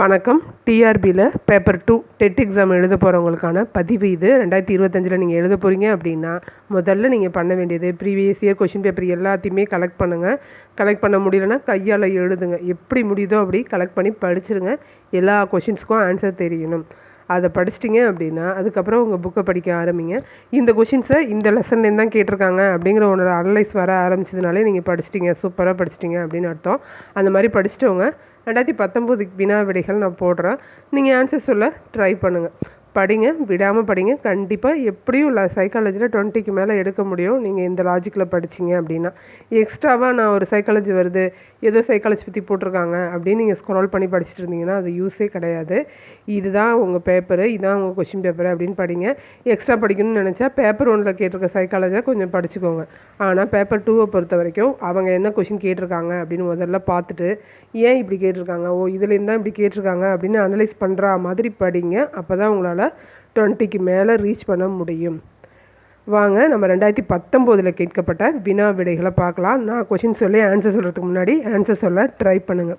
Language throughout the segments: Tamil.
வணக்கம். டிஆர்பியில் பேப்பர் டூ டெட் எக்ஸாம் எழுத போகிறவங்களுக்கான பதிவு இது. ரெண்டாயிரத்தி இருபத்தஞ்சில் நீங்கள் எழுத போகிறீங்க அப்படின்னா முதல்ல நீங்கள் பண்ண வேண்டியது ப்ரீவியஸ் இயர் கொஷின் பேப்பர் எல்லாத்தையுமே கலெக்ட் பண்ணுங்கள் கலெக்ட் பண்ண முடியலன்னா கையால் எழுதுங்க. எப்படி முடியுதோ அப்படி கலெக்ட் பண்ணி படிச்சுருங்க. எல்லா கொஷின்ஸுக்கும் ஆன்சர் தெரியணும். அதை படிச்சிட்டிங்க அப்படின்னா அதுக்கப்புறம் உங்கள் புக்கை படிக்க ஆரம்பிங்க. இந்த கொஷின்ஸை இந்த லெசன்லேருந்து தான் கேட்டிருக்காங்க அப்படிங்கிற உன்னோட அனலைஸ் வர ஆரம்பிச்சதுனாலே நீங்கள் படிச்சிட்டிங்க. சூப்பராக படிச்சிட்டிங்க அப்படின்னு அர்த்தம். அந்த மாதிரி படிச்சிட்டவங்க ரெண்டாயிரத்தி பத்தொம்போதுக்கு வினா விடைகள் நான் போடுறேன். நீங்கள் ஆன்சர் சொல்ல ட்ரை பண்ணுங்கள் படிங்க விடாமல் படிங்க. கண்டிப்பாக எப்படியும் இல்லை சைக்காலஜியில் டுவெண்ட்டிக்கு மேலே எடுக்க முடியும். நீங்கள் இந்த லாஜிக்கில் படிச்சிங்க அப்படின்னா. எக்ஸ்ட்ராவாக நான் ஒரு சைக்காலஜி வருது. ஏதோ சைக்காலஜி பற்றி போட்டிருக்காங்க அப்படின்னு நீங்கள் ஸ்க்ரால் பண்ணி படிச்சுட்டு இருந்தீங்கன்னா அது யூஸே கிடையாது. இதுதான் உங்கள் பேப்பரு இதுதான் உங்கள் கொஷின் பேப்பர் அப்படின்னு படிங்க. எக்ஸ்ட்ரா படிக்கணும்னு நினச்சா பேப்பர் ஒன்றில் கேட்டிருக்க சைக்காலஜியாக கொஞ்சம் படிச்சுக்கோங்க. ஆனால் பேப்பர் டூவை பொறுத்த வரைக்கும் அவங்க என்ன கொஷின் கேட்டிருக்காங்க அப்படின்னு முதல்ல பார்த்துட்டு ஏன் இப்படி கேட்டிருக்காங்க? ஓ இதுலேருந்து தான் இப்படி கேட்டிருக்காங்க அப்படின்னு அனலைஸ் பண்ணுற மாதிரி படிங்க. அப்போ தான் உங்களால் டுவெண்ட்டிக்கு மேலே ரீச் பண்ண முடியும். வாங்க நம்ம ரெண்டாயிரத்தி பத்தொம்போதில் கேட்கப்பட்ட வினா விடைகளை பார்க்கலாம். நான் கொஷின் சொல்லி ஆன்சர் சொல்கிறதுக்கு முன்னாடி ஆன்சர் சொல்ல ட்ரை பண்ணுங்கள்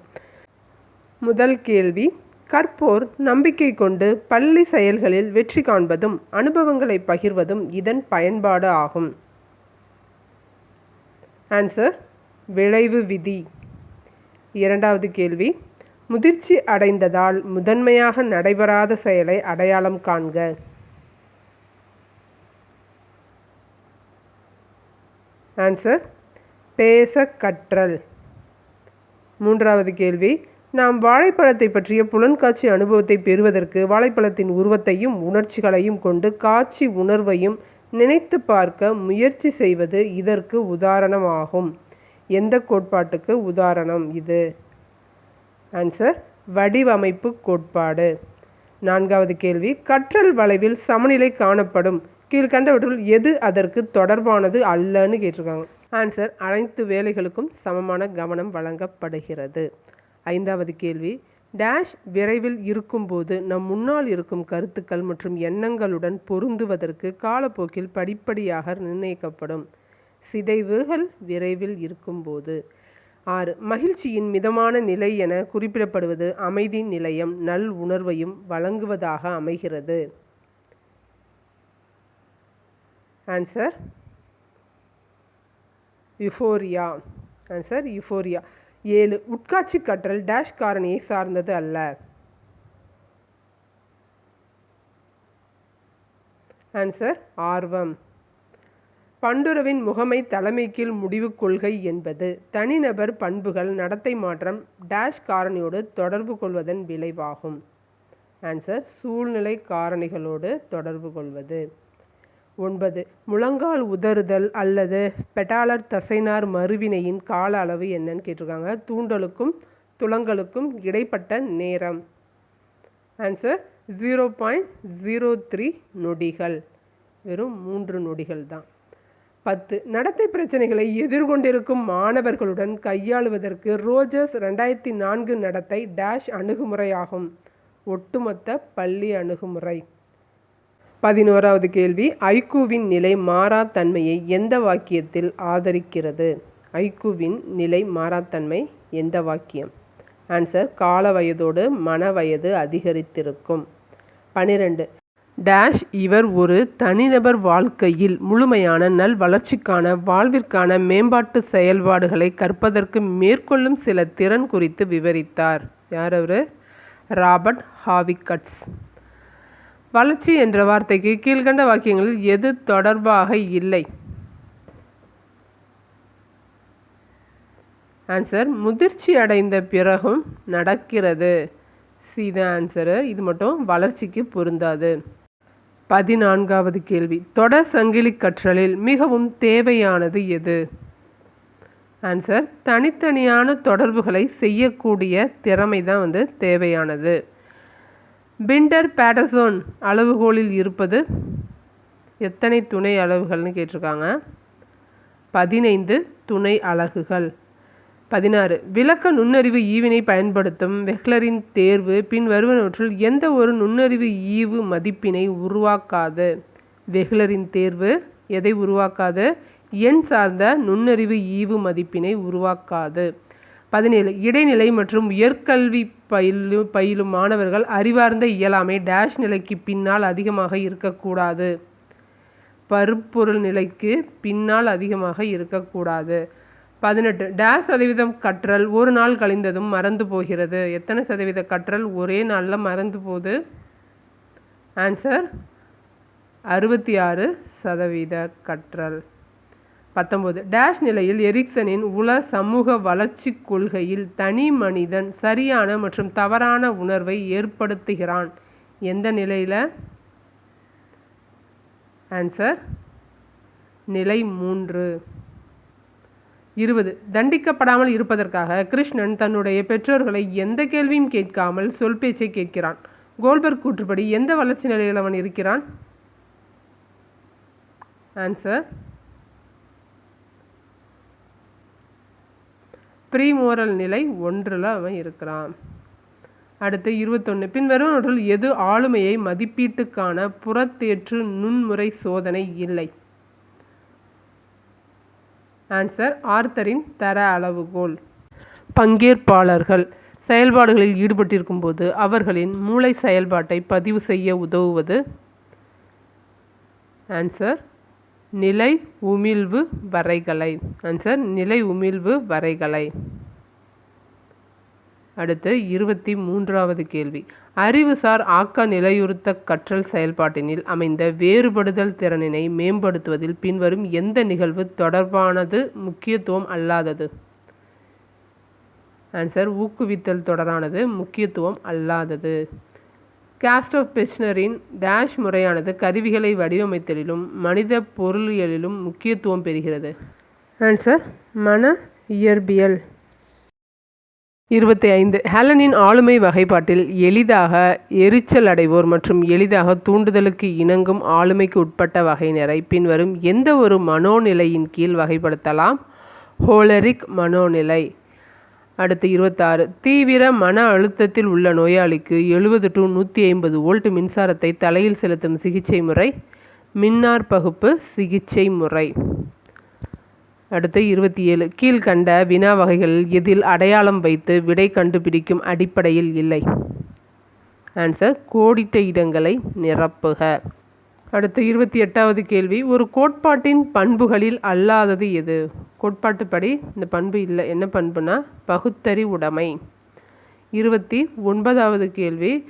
முதல் கேள்வி கற்போர் நம்பிக்கை கொண்டு பள்ளி செயல்களில் வெற்றி காண்பதும் அனுபவங்களை பகிர்வதும் இதன் பயன்பாடு ஆகும். ஆன்சர் விளைவு விதி. இரண்டாவது கேள்வி முதிர்ச்சி அடைந்ததால் முதன்மையாக நடைபெறாத செயலை அடையாளம் காண்க. ஆன்சர் பேச கற்றல் மூன்றாவது கேள்வி நாம் வாழைப்பழத்தை பற்றிய புலன்காட்சி அனுபவத்தை பெறுவதற்கு வாழைப்பழத்தின் உருவத்தையும் உணர்ச்சிகளையும் கொண்டு காட்சி உணர்வையும் நினைத்து பார்க்க முயற்சி செய்வது இதற்கு உதாரணமாகும். எந்த கோட்பாட்டுக்கு உதாரணம் இது? ஆன்சர் வடிவமைப்பு கோட்பாடு. நான்காவது கேள்வி கற்றல் வளைவில் சமநிலை காணப்படும். கீழ்கண்டவற்றுள் எது அதற்கு தொடர்பானது அல்லன்னு கேட்டிருக்காங்க. ஆன்சர் அனைத்து வேலைகளுக்கும் சமமான கவனம் வழங்கப்படுகிறது. ஐந்தாவது கேள்வி டேஷ் விரைவில் இருக்கும்போது நம் முன்னால் இருக்கும் கருத்துக்கள் மற்றும் எண்ணங்களுடன் பொருந்துவதற்கு காலப்போக்கில் படிப்படியாக நிர்ணயிக்கப்படும். சிதைவுகள் விரைவில் இருக்கும்போது. ஆறு. மகிழ்ச்சியின் மிதமான நிலை என குறிப்பிடப்படுவது அமைதி நிலையம் நல் உணர்வையும் வழங்குவதாக அமைகிறது. ஆன்சர் யுஃபோரியா ஆன்சர் யுஃபோரியா ஏழு. உட்காட்சி கற்றல் டேஷ் காரணியை சார்ந்தது அல்ல. ஆன்சர் ஆர்வம். பண்டுரவின் முகமை தலைமை கீழ் முடிவு கொள்கை என்பது தனிநபர் பண்புகள் நடத்தை மாற்றம் டேஷ் காரணியோடு தொடர்பு கொள்வதன் விளைவாகும். ஆன்சர் சூழ்நிலை காரணிகளோடு தொடர்பு கொள்வது. ஒன்பது முழங்கால் உதறுதல் அல்லது பெட்டாலர் தசைனார் மறுவினையின் கால அளவு என்னன்னு கேட்டிருக்காங்க. தூண்டலுக்கும் துளங்களுக்கும் இடைப்பட்ட நேரம். Answer zero point zero three நொடிகள். வெறும் மூன்று நொடிகள் தான். பத்து. நடத்தை பிரச்சனைகளை எதிர்கொண்டிருக்கும் மாணவர்களுடன் கையாளுவதற்கு ரோஜர்ஸ் ரெண்டாயிரத்தி நான்கு நடத்தை டேஷ் அணுகுமுறையாகும். ஒட்டுமொத்த பள்ளி அணுகுமுறை. பதினோராவது கேள்வி. ஐக்குவின் நிலை மாறாத்தன்மையை எந்த வாக்கியத்தில் ஆதரிக்கிறது? ஐக்குவின் நிலை மாறாத்தன்மை எந்த வாக்கியம்? ஆன்சர். கால வயதோடு மன வயது அதிகரித்திருக்கும். பனிரெண்டு. டேஷ் இவர் ஒரு தனிநபர் வாழ்க்கையில் முழுமையான நல் வளர்ச்சிக்கான வாழ்விற்கான மேம்பாட்டு செயல்பாடுகளை கற்பதற்கு மேற்கொள்ளும் சில திறன் குறித்து விவரித்தார். யார் அவர்? ராபர்ட் ஹாவிகட்ஸ். வளர்ச்சி என்ற வார்த்தைக்கு கீழ்கண்ட வாக்கியங்களில் எது தொடர்பாக இல்லை? ஆன்சர் முதிர்ச்சி அடைந்த பிறகும் நடக்கிறது. சி தான் ஆன்சரு இது மட்டும் வளர்ச்சிக்கு பொருந்தாது. பதினான்காவது கேள்வி. தொடர் சங்கிலி கற்றலில் மிகவும் தேவையானது எது? ஆன்சர் தனித்தனியான தொடர்புகளை செய்யக்கூடிய திறமை தான் வந்து தேவையானது. பிண்டர் பேட்டர்சோன் அளவுகோலில் இருப்பது எத்தனை துணை அளவுகள்னு கேட்டிருக்காங்க? பதினைந்து துணை அலகுகள். பதினாறு. விளக்க நுண்ணறிவு ஈவினை பயன்படுத்தும் வெஹ்லரின் தேர்வு பின் வருவனவற்றில் எந்த ஒரு நுண்ணறிவு ஈவு மதிப்பினை உருவாக்காது. வெஹ்லரின் தேர்வு எதை உருவாக்காது? எண் சார்ந்த நுண்ணறிவு ஈவு மதிப்பினை உருவாக்காது. பதினேழு. இடைநிலை மற்றும் உயர்கல்வி பயிலு பயிலும் மாணவர்கள் அறிவார்ந்த இயலாமை டேஷ் நிலைக்கு பின்னால் அதிகமாக இருக்கக்கூடாது. பருப்பொருள் நிலைக்கு பின்னால் அதிகமாக இருக்கக்கூடாது. பதினெட்டு. டேஷ் சதவீதம் கற்றல் ஒரு நாள் கழிந்ததும் மறந்து போகிறது. எத்தனை சதவீத கற்றல் ஒரே நாளில் மறந்து போகுது? ஆன்சர் அறுபத்தி ஆறு சதவீத கற்றல். பத்தொம்போது டேஷ் நிலையில் எரிக்சனின் உல சமூக வளர்ச்சி கொள்கையில் தனி மனிதன் சரியான மற்றும் தவறான உணர்வை ஏற்படுத்துகிறான். எந்த நிலையில்? ஆன்சர் நிலை மூன்று. இருபது. தண்டிக்கப்படாமல் இருப்பதற்காக கிருஷ்ணன் தன்னுடைய பெற்றோர்களை எந்த கேள்வியும் கேட்காமல் சொல் பேச்சை கேட்கிறான். கோல்பர்க் கூற்றுப்படி எந்த வளர்ச்சி நிலையில் அவன் இருக்கிறான்? ஆன்சர் ப்ரீமோரல் நிலை ஒன்றில் அவன் இருக்கிறான். அடுத்து இருபத்தொன்று பின்வருவனற்றுள் எது ஆளுமையை மதிப்பீட்டுக்கான புறத்தேற்று நுண்முறை சோதனை இல்லை. ஆன்சர் ஆர்த்தரின் தர அளவுகோல். பங்கேற்பாளர்கள் செயல்பாடுகளில் ஈடுபட்டிருக்கும் போது அவர்களின் மூளை செயல்பாட்டை பதிவு செய்ய உதவுவது. ஆன்சர் நிலை உமிழ்வு வரைகலை. ஆன்சர் நிலை உமிழ்வு வரைகலை. அடுத்து இருபத்தி மூன்றாவது கேள்வி. அறிவுசார் ஆக்க நிலையுறுத்த கற்றல் செயல்பாட்டினில் அமைந்த வேறுபடுதல் திறனினை மேம்படுத்துவதில் பின்வரும் எந்த நிகழ்வு தொடர்பானது முக்கியத்துவம் அல்லாதது? ஆன்சர் ஊக்குவித்தல் தொடரானது முக்கியத்துவம் அல்லாதது. காஸ்டோப் பெஸ்னரின் டேஷ் முறையானது கருவிகளை வடிவமைத்தலிலும் மனித பொருளியலிலும் முக்கியத்துவம் பெறுகிறது. ஆன்சர் மன இயற்பியல். இருபத்தி ஐந்து ஹேலனின் ஆளுமை வகைப்பாட்டில் எளிதாக எரிச்சல் அடைவோர் மற்றும் எளிதாக தூண்டுதலுக்கு இணங்கும் ஆளுமைக்கு உட்பட்ட வகையினரை பின்வரும் எந்த ஒரு மனோநிலையின் கீழ் வகைப்படுத்தலாம்? ஹோலரிக் மனோநிலை. அடுத்து இருபத்தாறு. தீவிர மன அழுத்தத்தில் உள்ள நோயாளிக்கு எழுபது டு நூற்றி ஐம்பது வோல்ட் மின்சாரத்தை தலையில் செலுத்தும் சிகிச்சை முறை மின்னார் பகுப்பு சிகிச்சை முறை. அடுத்து இருபத்தி ஏழு. கீழ்கண்ட வினா வகைகளில் எதில் அடையாளம் வைத்து விடை கண்டுபிடிக்கும் அடிப்படையில் இல்லை. ஆன்சர் கோடிட்ட இடங்களை நிரப்புக. அடுத்து இருபத்தி எட்டாவது கேள்வி. ஒரு கோட்பாட்டின் பண்புகளில் அல்லாதது எது? கோட்பாட்டுப்படி இந்த பண்பு இல்லை என்ன பண்புனா பகுத்தறி உடைமை. இருபத்தி ஒன்பதாவது கேள்வி.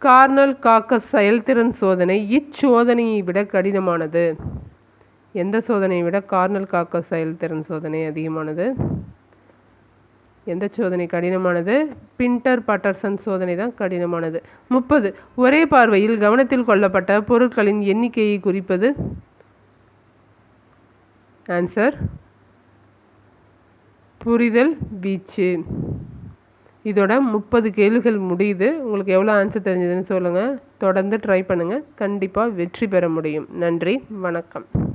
கார்னல் காக்கஸ் செயல்திறன் சோதனை இச்சோதனையை விட கடினமானது. எந்த சோதனையை விட கார்னல் காக்க செயல்திறன் சோதனை அதிகமானது? எந்த சோதனை கடினமானது? பின்டர் பட்டர்சன் சோதனை தான் கடினமானது. முப்பது. ஒரே பார்வையில் கவனத்தில் கொள்ளப்பட்ட பொருட்களின் எண்ணிக்கையை குறிப்பது? ஆன்சர் புரிதல் வீச்சு. இதோட முப்பது கேள்விகள் முடியுது. உங்களுக்கு எவ்வளோ ஆன்சர் தெரிஞ்சதுன்னு சொல்லுங்கள் தொடர்ந்து ட்ரை பண்ணுங்கள் கண்டிப்பாக வெற்றி பெற முடியும். நன்றி. வணக்கம்.